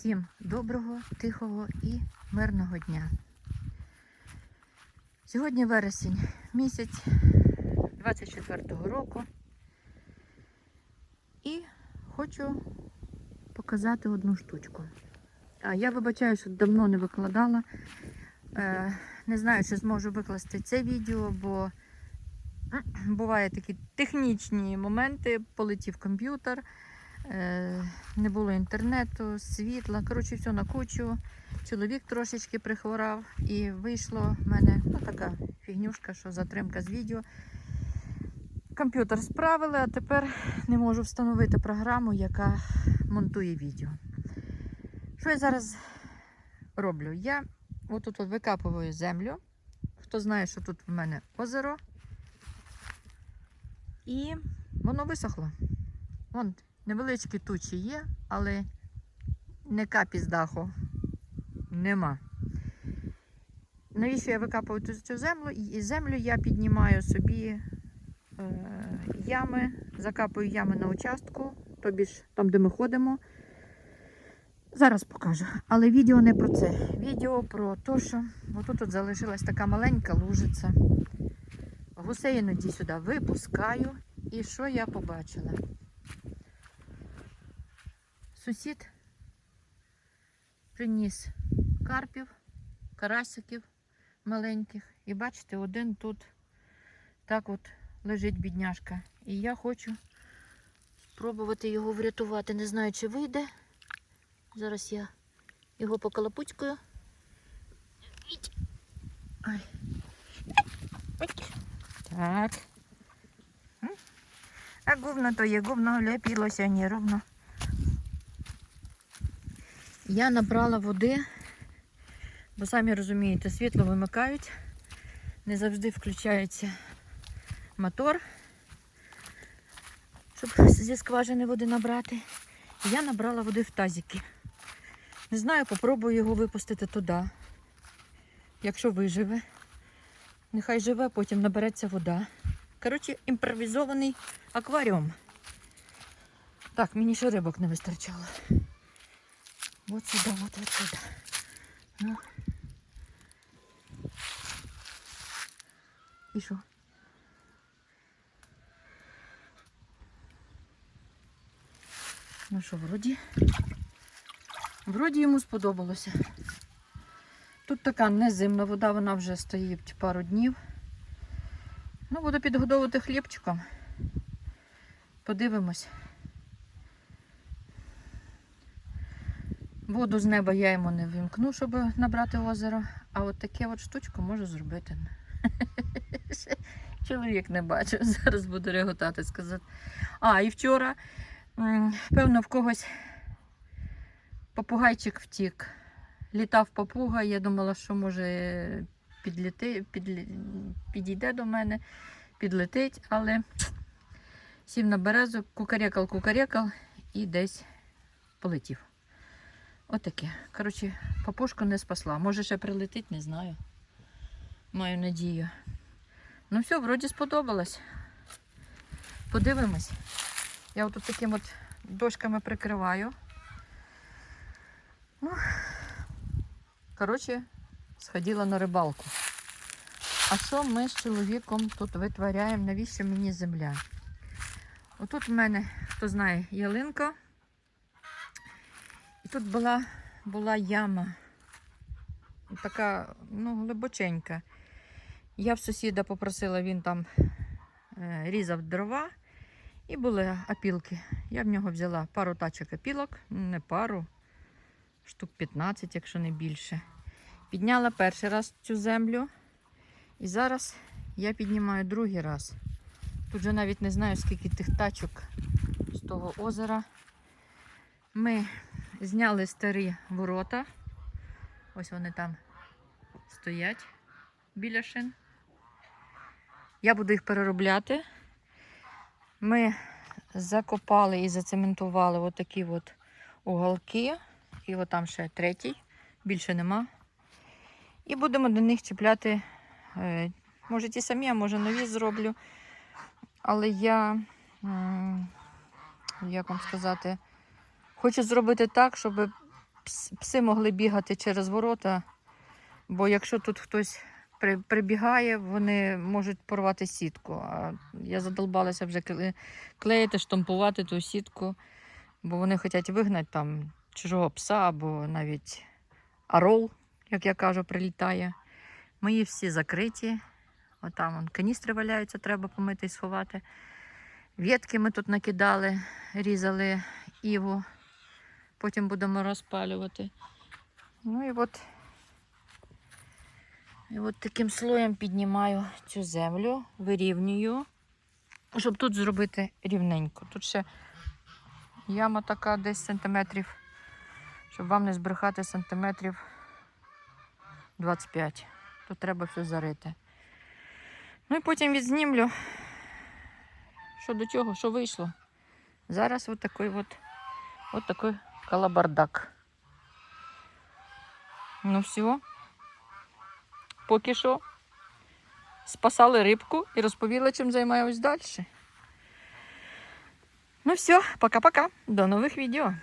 Всім доброго, тихого і мирного дня. Сьогодні вересень місяць 24-го року. І хочу показати одну штучку. Я вибачаю, що давно не викладала. Е, не знаю, чи зможу викласти це відео, бо бувають такі технічні моменти, полетів комп'ютер. Е, не було інтернету, світла. Коротше, все на кучу. Чоловік трошечки прихворав і вийшло в мене ну, така фігнюшка, що затримка з відео. Комп'ютер справили, а тепер не можу встановити програму, яка монтує відео. Що я зараз роблю? Я отут от викапую землю. Хто знає, що тут в мене озеро. І воно висохло. Вон невеличкі тучі є, але не капі з даху нема. Навіщо я викапую цю, землю? І землю я піднімаю собі е, ями, закапую ями на участку, тобі ж там, де ми ходимо. Зараз покажу. Але відео не про це. Відео про те, що отут от залишилась така маленька лужиця. Гусей іноді сюди випускаю. І що я побачила? Сусід приніс карпів, карасиків маленьких. І бачите, один тут так от лежить бідняшка. І я хочу спробувати його врятувати. Не знаю, чи вийде. Зараз я його покалапуцькую. Іть. Ай. Так. А гувно то є, гувно ляпілося неровно. Я набрала води, бо самі розумієте, світло вимикають, не завжди включається мотор, щоб зі скважини води набрати. Я набрала води в тазики. Не знаю, попробую його випустити туди. Якщо виживе. Нехай живе, потім набереться вода. Коротше, імпровізований акваріум. Так, мені ще рибок не вистачало. Вот сюда, вот, вот сюда. Ну. І що? Ну що, вроді. Вроді йому сподобалося. Тут така незимна вода, вона вже стоїть пару днів. Ну, буду підгодовувати хлібчиком. Подивимось. Воду з неба я йому не вимкну, щоб набрати озеро. А от таке от штучку можу зробити. Чоловік не бачив, зараз буду реготати сказати. А, і вчора, певно, в когось попугайчик втік. Літав папуга, я думала, що може підліти, підлі... підійде до мене, підлетить, але сів на березу, кукарекал, кукарекал і десь полетів. Отаке. Коротше, папушку не спасла. Може ще прилетить, не знаю. Маю надію. Ну все, вроді сподобалось. Подивимось. Я отут таким от дошками прикриваю. Ну, коротше, сходила на рибалку. А що ми з чоловіком тут витворяємо? Навіщо мені земля? Отут в мене, хто знає, ялинка. Тут була, була яма. Така, ну, глибоченька. Я в сусіда попросила, він там е, різав дрова і були опілки. Я в нього взяла пару тачок опілок, не пару, штук 15, якщо не більше. Підняла перший раз цю землю. І зараз я піднімаю другий раз. Тут же навіть не знаю, скільки тих тачок з того озера. Ми зняли старі ворота. Ось вони там стоять біля шин. Я буду їх переробляти. Ми закопали і зацементували отакі от уголки. І от там ще третій, більше нема. І будемо до них чіпляти, е, може ті самі, а може нові зроблю. Але я, як вам сказати, хочу зробити так, щоб пси могли бігати через ворота, бо якщо тут хтось прибігає, вони можуть порвати сітку. А я задолбалася вже кле- клеїти, штампувати ту сітку, бо вони хочуть вигнати там чужого пса або навіть орол, як я кажу, прилітає. Мої всі закриті. Отам вон, каністри валяються, треба помити і сховати. Ветки ми тут накидали, різали іву. Потім будемо розпалювати. Ну і от, і от таким слоєм піднімаю цю землю, вирівнюю, щоб тут зробити рівненько. Тут ще яма така десь сантиметрів, щоб вам не збрехати сантиметрів 25. Тут треба все зарити. Ну і потім відзнімлю, що до чого, що вийшло. Зараз от от, от такий калабардак. Ну все. Поки що спасали рибку і розповіла, чим займаємось далі. Ну все, пока-пока. До нових відео.